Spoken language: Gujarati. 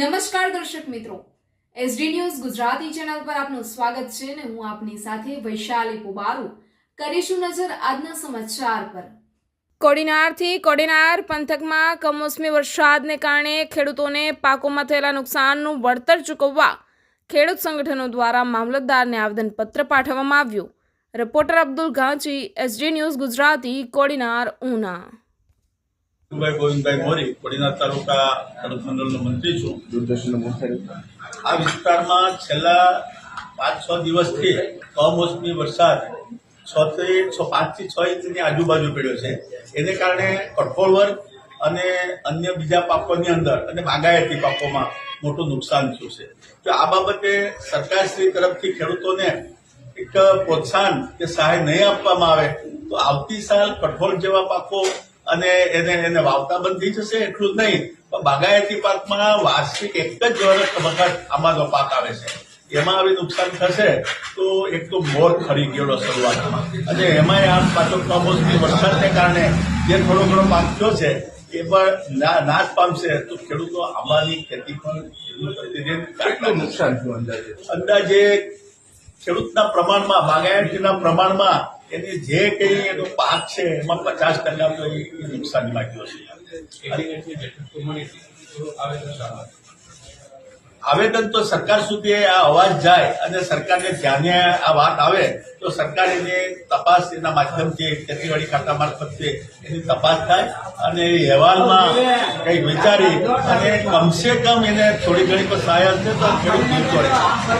નમસ્કાર દર્શક મિત્રો. એસડી ન્યૂઝ ગુજરાતી ચેનલ પર આપનું સ્વાગત છે અને હું આપની સાથે વૈશાલી પુબારુ. કરીશું નજર આજના સમાચાર પર. કોડીનારથી કોડીનાર પંથકમાં કમોસમી વરસાદને કારણે ખેડૂતોને પાકોમાં થયેલા નુકસાનનું વળતર ચૂકવવા ખેડૂત સંગઠનો દ્વારા મામલતદારને આવેદનપત્ર પાઠવવામાં આવ્યું. Reporter Abdul Ghanchi, SD news Gujarati, Kodinar, Una. ભાઈ ગોવિંદભાઈ મોરી કોડીનાર તાલુકા ખેડૂત મંડળનો મંત્રી છું. આ વિસ્તારમાં છેલ્લા પાંચ છ દિવસથી કમોસમી વરસાદ છ થી છ પાંચથી છ ઇંચની આજુબાજુ પડ્યો છે. એને કારણે કઠોળ વર્ગ અને અન્ય બીજા પાકોની અંદર અને બાગાયતી પાકોમાં મોટું નુકસાન થયું છે. તો આ બાબતે સરકારશ્રી તરફથી ખેડૂતોને એક પ્રોત્સાહન કે સહાય નહીં આપવામાં આવે તો આવતી સાલ કઠોળ જેવા પાકો અને એને એને વાવતા બંધ થઈ જશે એટલું જ નહીં. પણ બાગાયતી પાકમાં વાર્ષિક એક જ વર્ષ વખત આંબાનો પાક આવે છે. એમાં આવી નુકસાન થશે તો એક તો મોર ખરી ગયેલો શરૂઆતમાં. અને એમાંય આ પાછો કમોસમી વરસાદને કારણે જે થોડો ઘણો પાક થયો છે એ પણ નાશ પામશે. તો ખેડૂતો આંબાની ખેતી પણ કેટલું નુકસાન થયું અંદાજે? અંદાજે ખેડૂતના પ્રમાણમાં બાગાયતીના પ્રમાણમાં એની જે કઈ એનો પાક છે એમાં પચાસ ટકા તો એ ગયો છે. આવેદન તો સરકાર સુધી આ અવાજ જાય અને સરકારને ધ્યાને આ વાત આવે તો સરકાર એની તપાસ એના માધ્યમથી ખેતીવાડી ખાતા મારફતે એની તપાસ થાય અને અહેવાલમાં કંઈક વિચારી અને કમસે કમ એને થોડી ઘણી તો સહાય હશે તો ખેડૂત